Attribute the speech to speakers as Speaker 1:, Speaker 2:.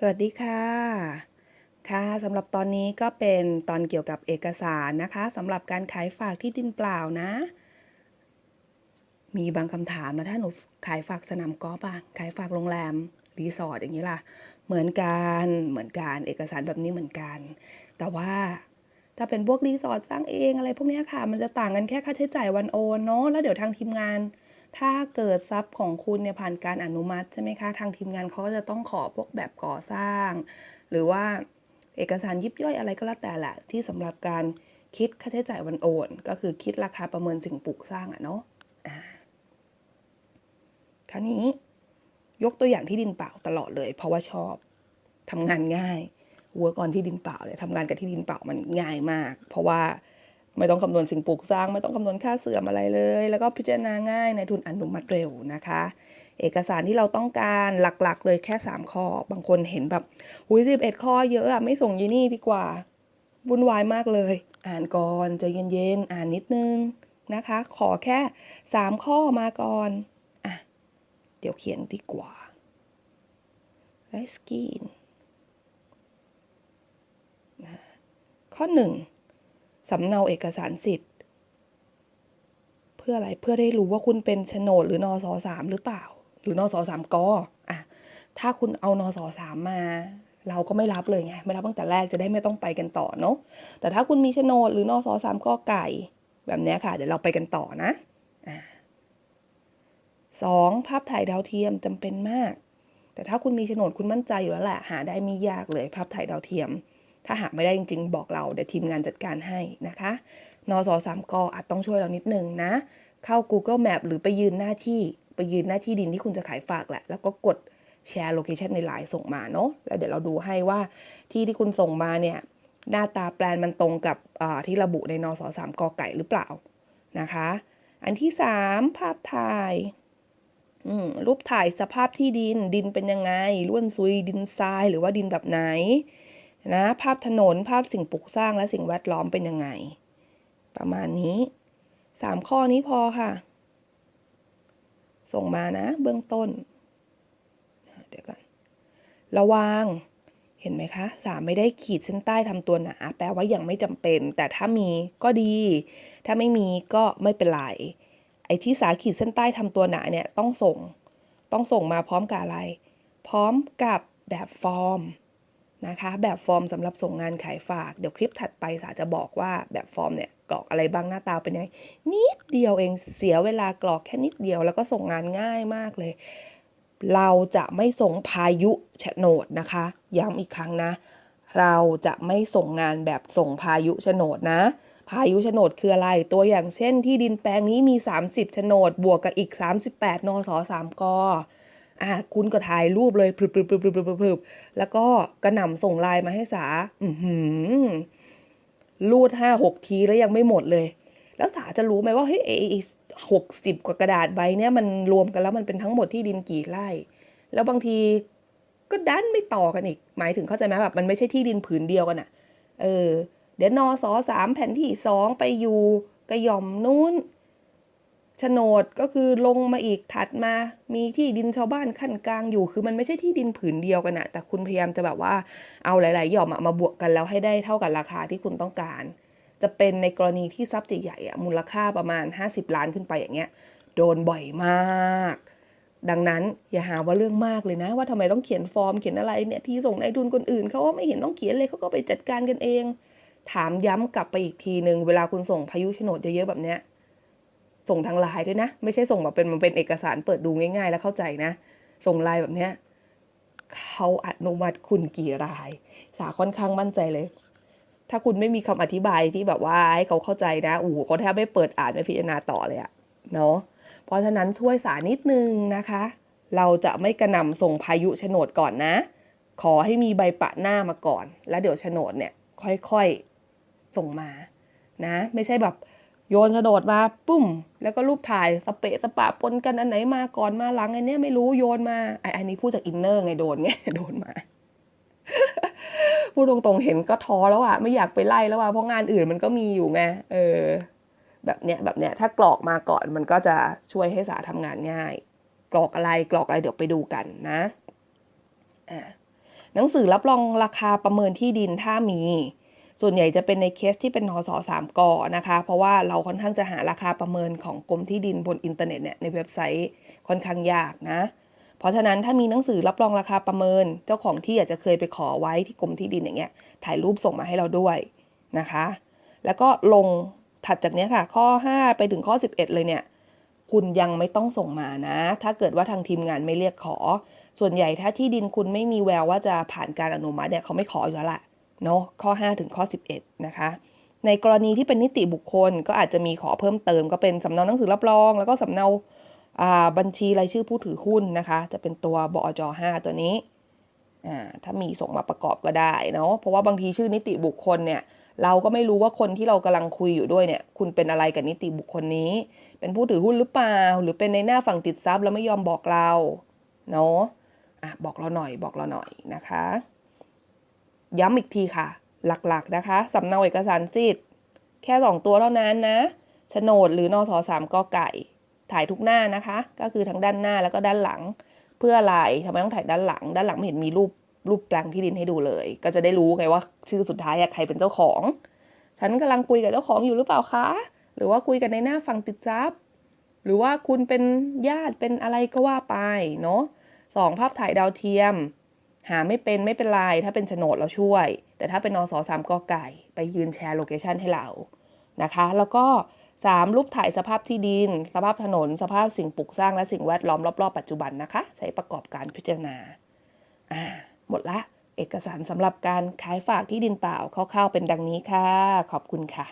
Speaker 1: สวัสดีค่ะ ค่ะสำหรับตอนนี้ก็เป็นตอนเกี่ยวกับเอกสารนะคะสำหรับการขายฝากที่ดินเปล่านะ มีบางคำถามนะถ้าหนูขายฝากสนามกอล์ฟอะขายฝากโรงแรมรีสอร์ทอย่างนี้ล่ะ เหมือนกันเหมือนกันเอกสารแบบนี้เหมือนกัน แต่ว่าถ้าเป็นพวกรีสอร์ทสร้างเองอะไรพวกนี้ค่ะ มันจะต่างกันแค่ค่าใช้จ่ายวันโอนเนาะแล้วเดี๋ยวทางทีมงาน ถ้าเกิดทรัพย์ของคุณเนี่ยผ่านการอนุมัติใช่ไหมคะทางทีมงานเขาก็จะต้องขอพวกแบบก่อสร้าง หรือว่าเอกสารยิบย่อยอะไรก็แล้วแต่แหละที่สำหรับการคิดค่าใช้จ่ายวันโอน ก็คือคิดราคาประเมินสิ่งปลูกสร้างอะเนาะคราวนี้ยกตัวอย่างที่ดินเปล่าตลอดเลย เพราะว่าชอบทำงานง่ายวิร์กออนที่ดินเปล่าเลยทำงานกับที่ดินเปล่ามันง่ายมาก เพราะว่า ไม่ต้องคำนวณสิ่งปลูกสร้าง ไม่ต้องคำนวณค่าเสื่อมอะไรเลย แล้วก็พิจารณาง่ายในทุนอนุมัติเร็วนะคะ เอกสารที่เราต้องการหลักๆ เลยแค่ 3 ข้อ บางคนเห็นแบบหุยสิบเอ็ดข้อเยอะอะไม่ส่งยีนี่ดีกว่าวุ่นวายมากเลย อ่านก่อนใจเย็นๆอ่านนิดนึงนะคะ ขอแค่ 3 ข้อมาก่อนอะเดี๋ยวเขียนดีกว่าไรสกีนข้อ 1 สำเนาเอกสารสิทธิ์ เพื่ออะไรเพื่อได้รู้ว่าคุณเป็นโฉนดหรือนอสอสามหรือเปล่า หรือนอสอสามกอะถ้าคุณเอานอสอสามมา เราก็ไม่รับเลยไงไม่รับตั้งแต่แรกจะได้ไม่ต้องไปกันต่อเนาะแต่ถ้าคุณมีโฉนดหรือนอสอสามกไก่ แบบนี้ค่ะ เดี๋ยวเราไปกันต่อนะอ่าสองภาพถ่ายดาวเทียมจำเป็นมาก แต่ถ้าคุณมีโฉนดคุณมั่นใจอยู่แล้วแหละหาได้ไม่ยากเลยภาพถ่ายดาวเทียม ถ้าหาไม่ได้จริง ๆ บอกเราเดี๋ยวทีมงานจัดการให้นะคะนสสามกอาจต้องช่วยเรานิดนึงนะ เข้า Google Map หรือไปยืนหน้าที่ไปยืนหน้าที่ดินที่คุณจะขายฝากแหละ แล้วก็กดแชร์โลเคชันในไลน์ส่งมาเนาะแล้วเดี๋ยวเราดูให้ว่าที่ที่คุณส่งมาเนี่ยหน้าตาแปลนมันตรงกับที่ระบุในนสสามกไก่หรือเปล่านะคะ อันที่สามภาพถ่ายรูปถ่ายสภาพที่ดินดินเป็นยังไงล้วนซุยดินทรายหรือว่าดินแบบไหน นะภาพถนนภาพสิ่งปลูกสร้างและสิ่งแวดล้อมเป็นยังไง ประมาณนี้สามข้อนี้พอค่ะ ส่งมานะ เบื้องต้น เดี๋ยวก่อนระวังเห็นไหมคะสามไม่ได้ขีดเส้นใต้ทำตัวหนา แปลว่ายังไม่จำเป็น แต่ถ้ามีก็ดี ถ้าไม่มีก็ไม่เป็นไร ไอ้ที่สาขีดเส้นใต้ทำตัวหนาเนี่ยต้องส่ง ต้องส่งมาพร้อมกับอะไร พร้อมกับแบบฟอร์ม นะคะ แบบฟอร์มสำหรับส่งงานขายฝาก เดี๋ยวคลิปถัดไปสาจะบอกว่าแบบฟอร์มเนี่ยกรอกอะไรบ้างหน้าตาเป็นยังไงนิดเดียวเองเสียเวลากรอกแค่นิดเดียวแล้วก็ส่งงานง่ายมากเลย เราจะไม่ส่งพายุโฉนดนะคะ ย้ำอีกครั้งนะ เราจะไม่ส่งงานแบบส่งพายุโฉนดนะ พายุโฉนดคืออะไร ตัวอย่างเช่น ที่ดินแปลงนี้มี 30โฉนด บวกกับอีก 38นส3ก อะคุณก็ถ่ายรูปเลยพรึบพรึบพรึบพรึบพรึบแล้วก็กระหน่ำส่งไลน์มาให้สา อือหือรูดห้าหกทีแล้วยังไม่หมดเลย แล้วสาจะรู้ไหมว่าเฮ้ยไอ้หกสิบกว่ากระดาษใบเนี้ยมันรวมกันแล้วมันเป็นทั้งหมดที่ดินกี่ไร่ แล้วบางทีก็ดันไม่ต่อกันอีก หมายถึงเข้าใจไหมแบบมันไม่ใช่ที่ดินผืนเดียวกันอะเออ เดี๋ยวนอสอสามแผ่นที่สองไปอยู่กระยอมนู้น โฉนดก็คือลงมาอีกถัดมา มีที่ดินชาวบ้านขั้นกลางอยู่ คือมันไม่ใช่ที่ดินผืนเดียวกันอะแต่คุณพยายามจะแบบว่าเอาหลาย ๆ หย่อมมาบวกกันแล้วให้ได้เท่ากับราคาที่คุณต้องการ จะเป็นในกรณีที่ทรัพย์ใหญ่ๆอะมูลค่าประมาณ 50 ล้านขึ้นไปอย่างเงี้ย โดนบ่อยมาก ดังนั้นอย่าหาว่าเรื่องมากเลยนะ ว่าทำไมต้องเขียนฟอร์มเขียนอะไรเนี่ยที่ส่งในทุนคนอื่นเขาก็ไม่เห็นต้องเขียนเลยเขาก็ไปจัดการกันเอง ถามย้ำกลับไปอีกทีหนึ่งเวลาคุณส่งพายุโฉนดเยอะๆแบบเนี้ย ส่งทางไลน์ด้วยนะ ไม่ใช่ส่งแบบเป็นมันเป็นเอกสารเปิดดูง่ายๆ แล้วเข้าใจนะ ส่งไลน์แบบเนี้ยเขาอนุมัติคุณกี่ราย สาค่อนข้างมั่นใจเลย ถ้าคุณไม่มีคำอธิบายที่แบบว่าให้เขาเข้าใจนะอู้เขาแทบไม่เปิดอ่านไม่พิจารณาต่อเลยอะเนาะเพราะฉะนั้นช่วยสานิดนึงนะคะ เราจะไม่กระนำส่งพายุโฉนดก่อนนะ ขอให้มีใบปะหน้ามาก่อน แล้วเดี๋ยวโฉนดเนี่ยค่อยๆส่งมานะ ไม่ใช่แบบ โยนโฉนดดมาปุ้ม แล้วก็รูปถ่ายสเปะสปะปนกันอันไหนมาก่อนมาหลังไอ้นี้ไม่รู้โยนมาไอ้อันนี้พูดจากอินเนอร์ไงโดนไงโดนมาพูดตรงๆเห็นก็ท้อแล้วอะไม่อยากไปไล่แล้วอะเพราะงานอื่นมันก็มีอยู่ไงเออ แบบเนี้ยแบบเนี้ยถ้ากรอกมาก่อนมันก็จะช่วยให้สาทำงานง่าย กรอกอะไรกรอกอะไรเดี๋ยวไปดูกันนะอ่าหนังสือรับรองราคาประเมินที่ดินถ้ามี ส่วนใหญ่จะเป็นในเคสที่เป็นนสสามกนะคะ เพราะว่าเราค่อนข้างจะหาราคาประเมินของกรมที่ดินบนอินเทอร์เน็ตเนี่ยในเว็บไซต์ค่อนข้างยากนะ เพราะฉะนั้นถ้ามีหนังสือรับรองราคาประเมิน เจ้าของที่อาจจะเคยไปขอไว้ที่กรมที่ดินอย่างเงี้ยถ่ายรูปส่งมาให้เราด้วยนะคะ แล้วก็ลงถัดจากเนี้ยค่ะ ข้อ 5 ไปถึงข้อ 11 เลยเนี่ยคุณยังไม่ต้องส่งมานะ ถ้าเกิดว่าทางทีมงานไม่เรียกขอ ส่วนใหญ่ถ้าที่ดินคุณไม่มีแววว่าจะผ่านการอนุมัติเนี่ยเขาไม่ขออยู่แล้วล่ะ เนาะข้อ 5 ถึงข้อ 11 นะคะ ในกรณีที่เป็นนิติบุคคลก็อาจจะมีขอเพิ่มเติม ก็เป็นสำเนาหนังสือรับรอง แล้วก็สำเนาบัญชีรายชื่อผู้ถือหุ้นนะคะ จะเป็นตัวบอจ5ตัวนี้อ่าถ้ามีส่งมาประกอบก็ได้เนาะเพราะว่าบางทีชื่อนิติบุคคลเนี่ยเราก็ไม่รู้ว่าคนที่เรากำลังคุยอยู่ด้วยเนี่ย คุณเป็นอะไรกับนิติบุคคลนี้ เป็นผู้ถือหุ้นหรือเปล่า หรือเป็นในหน้าฝั่งติดทรัพย์แล้วไม่ยอมบอกเราเนาะอะบอกเราหน่อยบอกเราหน่อยนะคะ ย้ำอีกทีค่ะ หลักๆนะคะสำเนาเอกสารสิทธิ์ แค่สองตัวเท่านั้นนะโฉนดหรือนอสสามกอไก่ ถ่ายทุกหน้านะคะ ก็คือทั้งด้านหน้าแล้วก็ด้านหลัง เพื่ออะไรทำไมต้องถ่ายด้านหลัง ด้านหลังไม่เห็นมีรูปรูปแปลงที่ดินให้ดูเลย ก็จะได้รู้ไงว่าชื่อสุดท้ายใครเป็นเจ้าของ ฉันกำลังคุยกับเจ้าของอยู่หรือเปล่าคะ หรือว่าคุยกันในหน้าฝั่งติดทรัพย์ หรือว่าคุณเป็นญาติเป็นอะไรก็ว่าไปเนาะสองภาพถ่ายดาวเทียม หาไม่เป็นไม่เป็นไร ถ้าเป็นโฉนดเราช่วย แต่ถ้าเป็นนสสามกอไก่ ไปยืนแชร์โลเคชันให้เรานะคะ แล้วก็ 3. รูปถ่ายสภาพที่ดิน สภาพถนน สภาพสิ่งปลูกสร้างและสิ่งแวดล้อมรอบๆปัจจุบันนะคะ ใช้ประกอบการพิจารณาอ่าหมดละเอกสารสำหรับการขายฝากที่ดินเปล่าคร่าวๆเป็นดังนี้ค่ะ ขอบคุณค่ะ